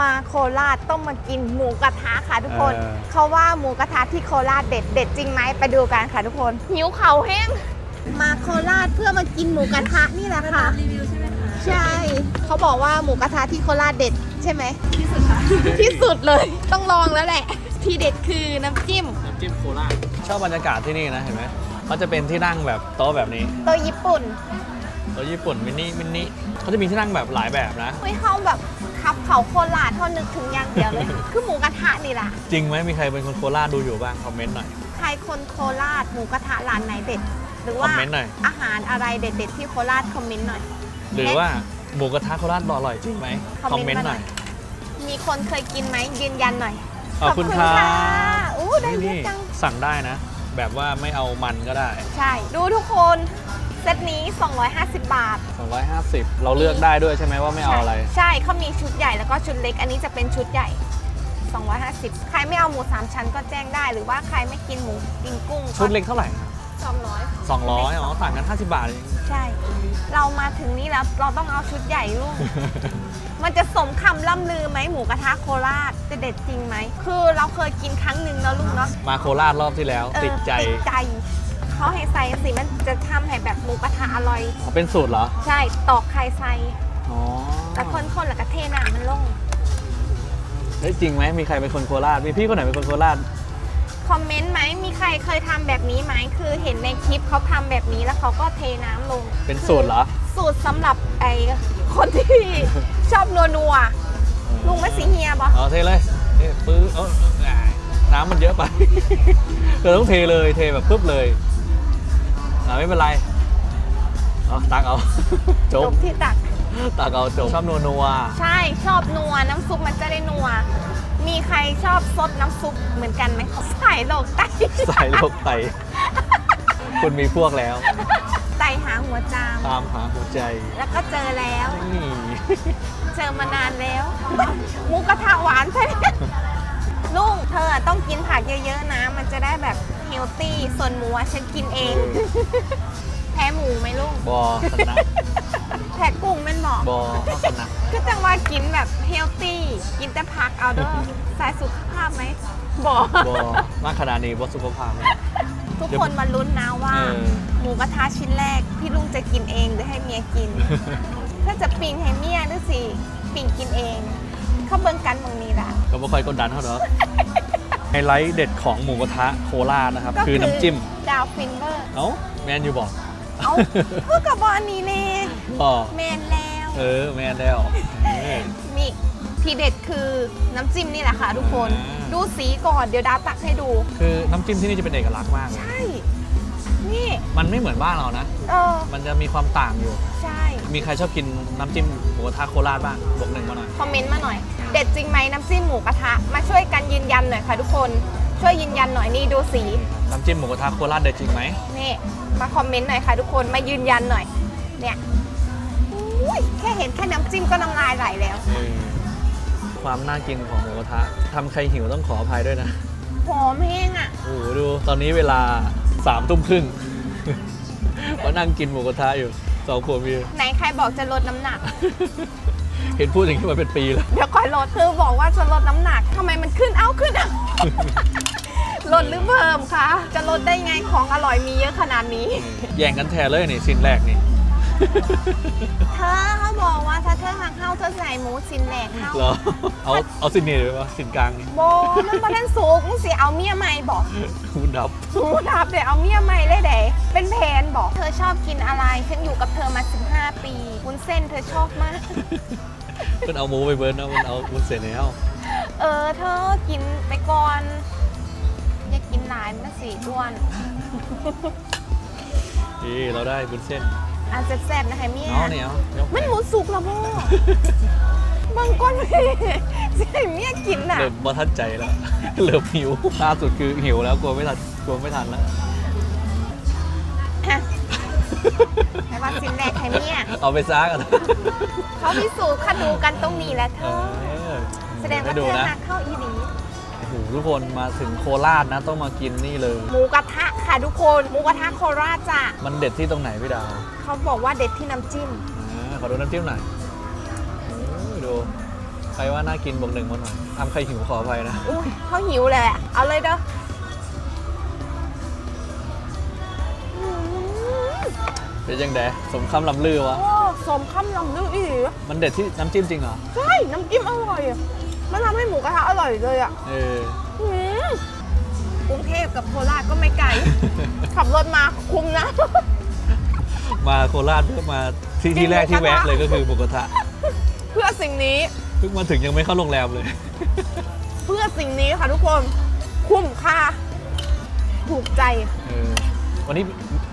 มาโคราชต้องมากินหมูกระทะค่ะทุกคน เออ เขาว่าหมูกระทะที่โคราชเด็ดเด็ดจริงไหมไปดูกันค่ะทุกคนหิวเขาแห้งมาโคราชเพื่อมากินหมูกระทะนี่แหละค่ะ รีวิวใช่ไหมคะใช่ เขาบอกว่าหมูกระทะที่โคราชเด็ดใช่ไหม ที่สุดค่ะที่สุดเลยต้องลองแล้วแหละ ที่เด็ดคือน้ำจิ้มน้ำจิ้มโคราชชอบบรรยากาศที่นี่นะเห็นไหมเขาจะเป็นที่นั่งแบบโต๊ะแบบนี้โตัวญี่ปุ่นโต๊ะญี่ปุ่นมินิมินิเขาจะมีที่นั่งแบบหลายแบบนะเฮ้ยเขาแบบ ขับเขาโคราชเท่านึกถึงอย่างเดียวเลย คือหมูกระทะนี่แหละจริงไหมมีใครเป็นคนโคราชดูอยู่บ้างคอมเมนต์หน่อยใครคนโคราชหมูกระทะร้านไหนเด็ด หรือคว่าอมเมนต์หน่อย อาหารอะไรเด็ดๆที่โคราชคอมเมนต์หน่อย หรือว่าหมูกระทะโคราชอร่อยจริงไหมคอมเมนต์มาหน่อยมีคนเคยกินไหมยืนยันหน่อยขอบคุณครับอู้ได้เยนี่อะจัง สั่งได้นะ แบบว่าไม่เอามันก็ได้ ใช่ ดูทุกคนเซตนี้ 250 บาท 250 เราเลือกได้ด้วยใช่ไหมว่าไม่เอาอะไร ใช่เขามีชุดใหญ่แล้วก็ชุดเล็ก อันนี้จะเป็นชุดใหญ่ 250 ใครไม่เอาหมูสามชั้นก็แจ้งได้ หรือว่าใครไม่กินหมูกินกุ้งชุดเล็กเท่าไหร่200 200อ๋อต่างกัน 50 บาทเองใช่ เรามาถึงนี่แล้วเราต้องเอาชุดใหญ่ลูก มันจะสมคำล่ำลือไหมหมูกระทะโคราชจะเด็ดจริงไหม คือเราเคยกินครั้งหนึ่งแล้วลูกเนาะ มาโคราชรอบที่แล้วเออติดใจติดใจ เขาให้ใส่สิมันจะทำให้แบบหมูกระทะอร่อย อ๋อเป็นสูตรเหรอ ใช่ตอกไข่ใส่อ๋อแล้วคนๆแล้วก็เทน้ำมันลง เฮ้ยจริงไหมมีใครเป็นคนโคราช มีพี่คนไหนเป็นคนโคราช คอมเมนต์ไหมมีใครเคยทำแบบนี้ไหมคือเห็นในคลิปเขาทำแบบนี้แล้วเขาก็เทน้ำลงเป็นสูตรเหรอสูตรสำหรับไอ้คนที่ ชอบนัวนัวๆลุงไม่สีเฮียบออ๋อเทเลยเทปื้อเออเอออ่าน้ำมันเยอะไป เราต้องเทเลยเทแบบปุ๊บเลย อ่าไม่เป็นไรเอาตักเอา จจบบที่ตัก ตักเอาจบชอบนัวนัวใช่ชอบนัวน้ำซุปมันจะได้นัว มีใครชอบซดน้ำซุปเหมือนกันไหมใส่โลกไตใส่โลกไตคุณมีพวกแล้ว ไตหาหัวจาม ตามหาหัวใจแล้วก็เจอแล้ว นี่เจอมานานแล้ว หมูกระทะหวานใช่ไหมลุงเธอต้องกินผักเยอะๆนะ มันจะได้แบบ เฮลตี้ส่วนหมูอะฉันกินเอง แพ้หมูไหมลุงบอสนะแพ้กุ้งแม่นบอกบอสนะก็จังว่ากินแบบเฮลตี้กินแต่ผักเอาเด้อใส่สุขภาพไหมบอกบอมาขนาดนี้บอสุขภาพเลยทุกคนมาลุ้นนะว่า เออ หมูกระทะชิ้นแรก พี่ลุงจะกินเองหรือให้เมียกิน ถ้าจะปิงให้เมียหรือสิปิงกินเอง เขาเบิ่งกันเมืองนี้ละก็ไม่ค่อยกดดันเท่าเนาะ ไฮไลท์เด็ดของหมูกระทะโคราชนะครับก็คือน้ำจิ้ม ดาวฟินเวอร์ เอ้าแมนอยู่บอกเอาเพื่อกับบอันนี้เน่บอแมนแล้ว เออแมนแล้วเออมีทีเด็ดคือน้ำจิ้มนี่แหละค่ะทุกคนอ่าดูสีก่อนเดี๋ยวดาวตักให้ดู คือน้ำจิ้มที่นี่จะเป็นเอกลักษณ์มากเลยใช่ นี่ มันไม่เหมือนบ้านเรานะเออมันจะมีความต่างอยู่ ใช่ มีใครชอบกินน้ำจิ้มหมูกระทะโคราชบ้างบอกหนึ่งมาหน่อย คอมเมนต์มาหน่อย เด็ดจริงไหมน้ำจิ้มหมูกระทะ มาช่วยกันยืนยันหน่อยค่ะทุกคน ช่วยยืนยันหน่อยนี่ดูสี น้ำจิ้มหมูกระทะโคราชเด็ดจริงไหมนี่มาคอมเมนต์หน่อยค่ะทุกคน มายืนยันหน่อย เนี่ยอุ้ยแค่เห็นแค่น้ำจิ้มก็น้ำลายไหลแล้วเออความน่ากินของหมูกระทะทำใครหิวต้องขออภัยด้วยนะหอมแห้งอะ โอ้โหดูตอนนี้เวลาสามทุ่มครึ่ง มานั่งกินหมูกระทะอยู่สองขวบเบียร์ไหนใครบอกจะลดน้ำหนัก เห็นพูดอย่างนี้มาเป็นปีแล้ว เดี๋ยวก่อนลดคือบอกว่าจะลดน้ำหนักทำไมมันขึ้นเอ้าขึ้นเอ้า ลดหรือเพิ่มคะจะลดได้ไงของอร่อยมีเยอะขนาดนี้ แย่งกันแทนเลยนี่สินแรกนี่ เธอเขาบอกว่าถ้าเธอหักเข้าเธอใส่หมูสินแหลกเข้าเหรอ เอาเอาสินนี่เลยวะสินกลางนี่โบมันประเด็นสูงมึงสิเอาเมียใหม่บอกคุณดับ สูดับเดี๋ยวเอาเมียใหม่เลยเด๋เป็นแผนบอกเธอชอบกินอะไรฉันอยู่กับเธอมา 15 ปีวุ้นเส้นเธอชอบมาก มันเอาหมูไปเบิร์นนะมันเอามันเสร็จแล้วเออ เธอกินไปก่อน อย่ากินหลายมันสีด้วน นี่เราได้บุญเส้นอันแซ่บๆนะคะเมียเอาเนี่ยเอายกมันหมูสุกแล้วพ่อบางก้อนพี่สิให้เมียกินน่ะ เริ่มบ่ทันใจแล้ว เริ่มหิวล่าสุดคือหิวแล้วกลัวไม่ทันกลัวไม่ทันแล้วฮะ ให้ว่าสินแรกให้เมียเอาไปซักกันเขาพิสูจน์ขนูกันตรงนี้แหละเธเอออแสดงว่าไปดูเธอนะหักเข้าอีหลีโอ้โหทุกคนมาถึงโคราชนะต้องมากินนี่เลย หมูกระทะค่ะทุกคนหมูกระทะโคราชจ้ะมันเด็ดที่ตรงไหนพี่ดาวเขาบอกว่าเด็ดที่น้ำจิ้ม อ่าขอดูน้ำจิ้มหน่อยโอ้ยดู ใครว่าน่ากินบอกหนึ่งมาหน่อยทำใครหิวขออภัยนะ อุ้ยเขาหิวแหละเอาเลยเด้ออื เป็นยังไงสมคำลำลือวะ โอ้สมคำลำลืออีหลีมันเด็ดที่น้ำจิ้มจริงเหรอ ใช่ น้ำจิ้มอร่อยอะมันทำให้หมูกระทะอร่อยเลยอะเอออืมกรุงเทพกับโคราชก็ไม่ไกล ขับรถมาคุ้มนะ มาโคราชเพื่อมาที่ที่แรกที่แวะเลยก็คือหมูกระทะเพื่อสิ่งนี้ เพิ่งมาถึงยังไม่เข้าโรงแรมเลย เพื่อสิ่งนี้ค่ะทุกคน คุ้มค่า ถูกใจ เออ วันนี้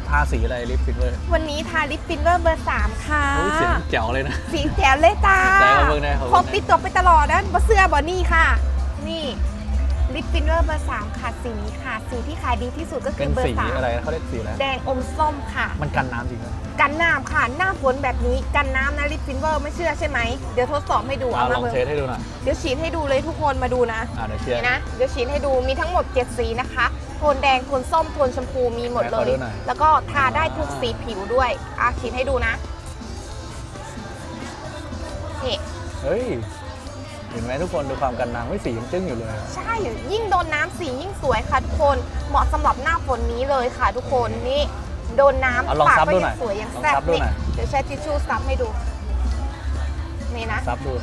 ทาสีอะไรลิปฟินเวอร์วันนี้ทาลิปฟินเวอร์เบอร์3ค่ะ โอ้ยเสียงแจ๋วเลยนะ สีแจ๋วเลยตาไหนขอเบิ่งหน่อยขอเบิ่งหน่อยพกติดตัวไปตลอดนะบะเสื้อบอนี่ค่ะ นี่ลิปฟินเวอร์เบอร์3ค่ะสีนี้ค่ะ สีที่ขายดีที่สุดก็คืเป็อนเบอสีร์สามอะไรนะเขาเรียกสีอะไรแดงอมส้มค่ะ มันกันน้ำจริงไหมกันน้ำค่ะ หน้าฝนแบบนี้กันน้ำนะลิปฟินเวอร์ไม่เชื่อใช่ไหมเดี๋ยวทดสอบให้ดูอะเอาลมาองเบิ่งเทสให้ดูหน่อยเดี๋ยวฉีดให้ดูเลยทุกคนมาดูนะ อ่าเดี๋ยวเชียร์ นี่นะเดี๋ยวฉีดให้ดูมีทั้งหมด 7 สีนะคะ โทนแดง โทนส้ม โทนชมพูมีหมดเลไหนขอยดูหน่อย แล้วก็ทาได้ทุกสีผิวด้วย อะฉีดให้ดูนะ นี่ เฮ้ย เห็นไหมทุกคนดูความกันน้ำไม่สียังจึ้งอยู่เลย ใช่ ยิ่งโดนน้ำสียิ่งสวยค่ะทุกคน เหมาะสำหรับหน้าฝนนี้เลยค่ะทุกคนนี่ โดนน้เอาลองำปากซับก็ดูหยัน่อยงสวยยังลองแซ่บซับดูนี่หน่อย เดี๋ยวใช้ทิชชู่ซับให้ดู นี่นะ ซับดู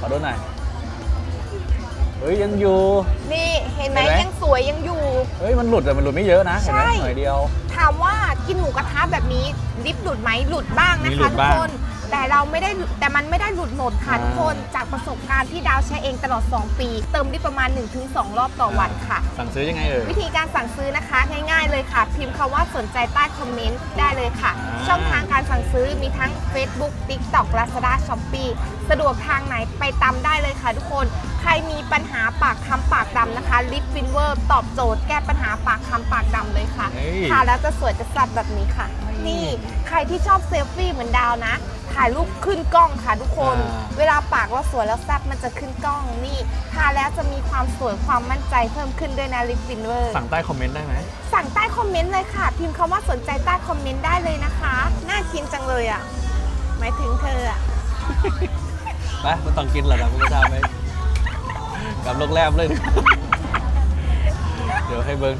ขอดูหน่อย เฮ้ยยังอยู่ นี่เห็นไหมเห็นไหม ยังสวยยังอยู่ เฮ้ยมันหลุดแต่มันหลุดไม่เยอะนะเห็นไหมใช่ หน่อยเดียว ถามว่ากินหมูกระทะแบบนี้ลิฟต์หลุดไหมหลุดบ้างนะมีหลุคะดทุกบ้างคน แต่เราไม่ได้หลุดแต่มันไม่ได้หลุดหมดค่ะอ่าทุกคนจากประสบการณ์ที่ดาวใช้เองตลอด 2 ปี เติมได้ประมาณ 1-2 รอบต่อวันค่ะ สั่งซื้อยังไงเอ่ย วิธีการสั่งซื้อนะคะง่ายๆเลยค่ะ พิมพ์คำว่าสนใจใต้คอมเมนต์ได้เลยค่ะ อ่า ช่องทางการสั่งซื้อมีทั้ง Facebook TikTok Lazada Shopee สะดวกทางไหนไปตามได้เลยค่ะทุกคน ใครมีปัญหาปากคำปากดำนะคะลิปฟินเวอร์ตอบโจทย์แก้ปัญหาปากคำปากดำเลยค่ะเฮ้ยทาแล้วจะสวยจะสับแบบนี้ค่ะ นี่ใครที่ชอบเซลฟี่เหมือนดาวนะ ถ่ายรูปขึ้นกล้องค่ะทุกคน อ่า เวลาปากเราสวยแล้วแซ่บมันจะขึ้นกล้องนี่ทาแล้วจะมีความสวยความมั่นใจเพิ่มขึ้นด้วยนะลิปฟินเวอร์ สั่งใต้คอมเมนต์ได้ไหม สั่งใต้คอมเมนต์เลยค่ะ พิมพ์คำว่าสนใจใต้คอมเมนต์ได้เลยนะคะ น่ากินจังเลยอะ หมายถึงเธออะ ไปมันต้องกินเหรอนะมันก็ทำไหมกลับโรงแรมเลย เดี๋ยวให้เบิ้ง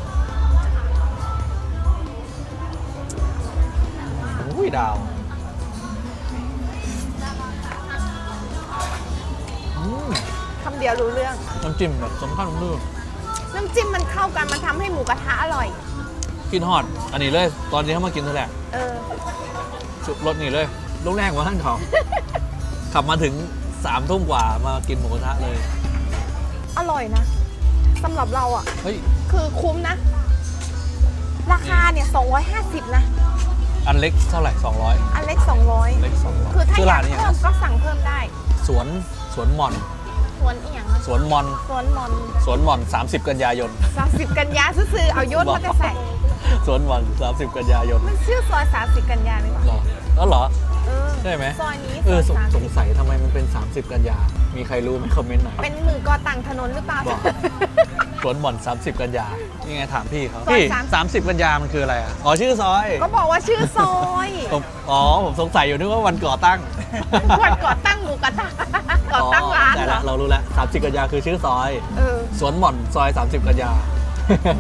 อุ้ยดาวอืมคำเดียวรู้เรื่อง น้ำจิ้มแบบสมข้าวน้ำลือน้ำจิ้มมันเข้ากันมันทำให้หมูกระทะอร่อย กินฮอดอันนี้เลย ตอนนี้เขามากินเท่าไหร่เออ ชุดรถนี่เลยลูกแรกมาท่านเขา ขับมาถึง สามทุ่มกว่ามากินหมูกระทะเลย อร่อยนะสำหรับเราอะ เฮ้ย คือคุ้มนะ ราคาเนี่ย 250 นะ อันเล็กเท่าไหร่200อันเล็ก 200 เล็ก200คือถ้าชื่อร้ยากนนี้เพิ่มก็สั่งเพิ่มได้สวนสวนหม่อน สวนอีหยังนะสวนมอน สวนมอนสวนหม่อน 30 กันยายน 30 กันยาซื้อๆเอายศมาแต่ใส่สวนหม่อน 30 กันยายนมันชื่อซอย30 กันยาหรือเปล่าหรอแล้วเหรอเออ ใช่ไหมซอยนี้เออซสองยส30งสัยทำไมมันเป็น 30 กันยา มีใครรู้ไหมคอมเมนต์หน่อยเป็นมือก่อตั้งถนนหรือเปล่า บอก สวนหม่อน 30 กันยานี่ไงถามพี่เขาซอยพี่ 30 30 กันยามันคืออะไรอะอ๋อชื่อซอยก็บอกว่าชื่อซอยผมอ๋อผมสงสัยอยู่นึกว่าวันก่อตั้งวันก่อตั้งหมูกระทะก่อตั้งร้านแต่เหรละอเรารู้แล้ว30 กันยาคือชื่อซอย เออ สวนหม่อนซอย 30 กันยา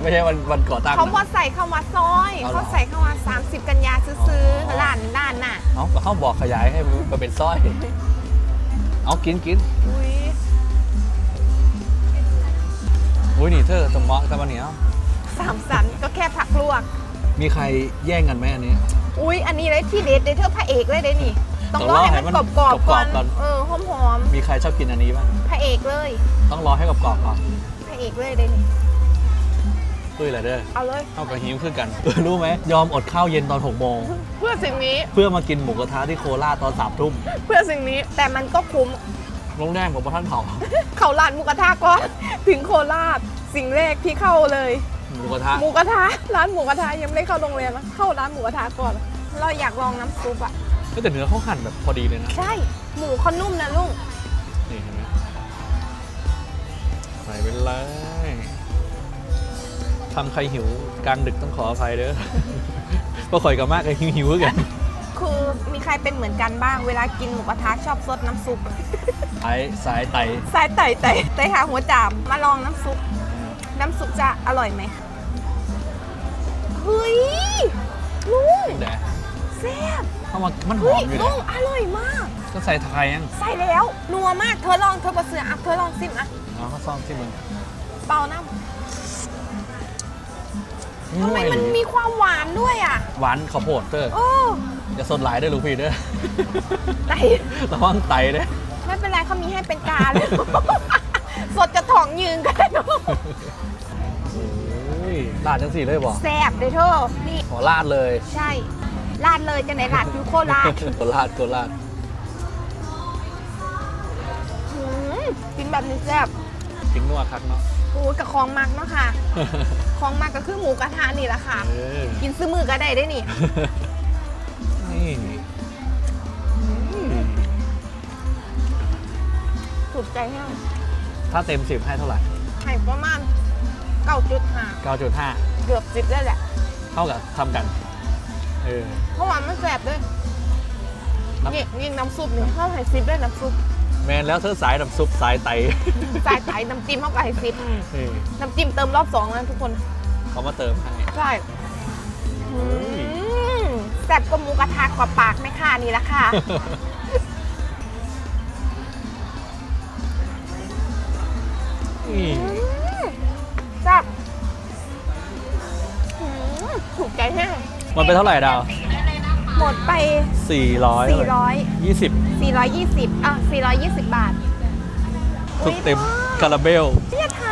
ไม่ใช่วันวันก่อตั้งเขานะว่าใส่เข้ามาซอยเอาเหรอ เขาใส่เข้ามา 30 กันยาซื้ออ๋อๆร้านด้านน่ะเอ้าก็เขาบอกขยายให้มันเป็นสร้อย เอากินกินอุ้ยอุ้ยนี่เธอสมองตะวันเหนียวสามสันก็แค่ผักลวก มีใครแย่งกันไหมอันนี้ อุ้ยอันนี้เลยที่เด็ดเดเธอพระเอกเลยเด้นี่ต้องต้องรรออให้ให้มันมันกรอบๆก่อนกรอบๆก่อน เออหอมมีใครชอบกินอันนี้บ้าง ๆพระเอกเลยต้องรอให้กรอบๆก่อนพระเอกเลยเด้นี่ ด้วยแหละเด้อเอาเลย เข้ากับหิวขึ้นกันเออรู้ไหมยอมอดข้าวเย็นตอน6โมงเพื่อสิ่งนี้ เพื่อมากินหมูกระทะที่โคราชตอนสามทุ่มเพื่อสิ่งนี้แต่มันก็คุ้ม โรงแรมของพระท่านเผาเขาร้านหมูกระทะก่อนถึงโคราชสิ่งแรกที่เข้าเลย หมูกระทะหมูกระทะร้านหมูกระทะยังไม่ได้เข้าโรงแรมนะเข้าร้านหมูกระทะก่อน เราอยากลองน้ำซุปอะเฮ้ยแต่เนื้อเขาหั่นแบบพอดีเลยนะ ใช่ หมูเขานุ่มนะลุงนี่เห็นไหมใส่ไปเลย ทำใครหิวกลางดึกต้องขออภัยเด้อก็ข่อยกับมากเลยหิวๆกัน คือมีใครเป็นเหมือนกันบ้างเวลากินหมูกระทะชอบซดน้ำซุปไอ้สายไตสายไต่ไต่ไต่หาหัวจามมาลองน้ำซุป น้ำซุปจะอร่อยไหมเฮ้ยลุงแดดแซ่บเข้ามามันหอเฮ้ยมอยู่ลุนะงอร่อยมาก ก็ใส่ไทยยังใส่แล้วนัวมากเธอลองเธอบะเสืออะเธอลองซิมอะเอาข้าวซองที่มึงเปล่าน้ำ ทำไมมันมีความหวานด้วยอะ หวานข้าวโพดเด้อโอ้อย่าสดหลายเด้อลูกพี่เด้อไตระวังไตเด้อไม่เป็นไรเขามีให้เป็นกาเลย สดจะถ่องยืนกัน โอ้ยลาดจังสี่เลยบอกแซ่บเลยเธอนี่ขอลาดเลยใช่ลาดเลยจะไหนลาดอยู่โคราชโคลาดโคลาดหืมกินแบบนี้แซ่บทิ้งนัวคักเนาะ โอ้ยกับของมักเนาะค่ะ ของมักก็คือหมูกระทะนี่แหละค่ะ เออกินซื้อมือก็ได้ได้นี่ นี่ถูกใจแห้งถ้าเต็มสิบให้เท่าไหร่ ให้ประมาณเก้าจุดห้า9.5 เกือบสิบได้แหละ เท่ากับทำกัน เออ เพราะว่ามันแซ่บด้วยน้ำ นี่นี่น้ำซุปนี่เข้าให้ซิปด้วยน้ำซุป แมนแล้วเธอสายน้ำซุปสายไตสายไตน้ำจิ้มเข้าไปให้ซิปเออน้ำจิ้มเติมรอบสองแล้วทุกคน เขามาเติมให้ ใช่อืม แซ่บก็หมูกระทะกว่าปากแม่ค้านี่แหละค่ะ นี่อืมแซ่บอืมถูกใจแห้งมันเป็นเท่าไหร่ดาว หมดไป 400 400 20 420อะ420 บาททุกเต็มคาราเบลเนี่ยท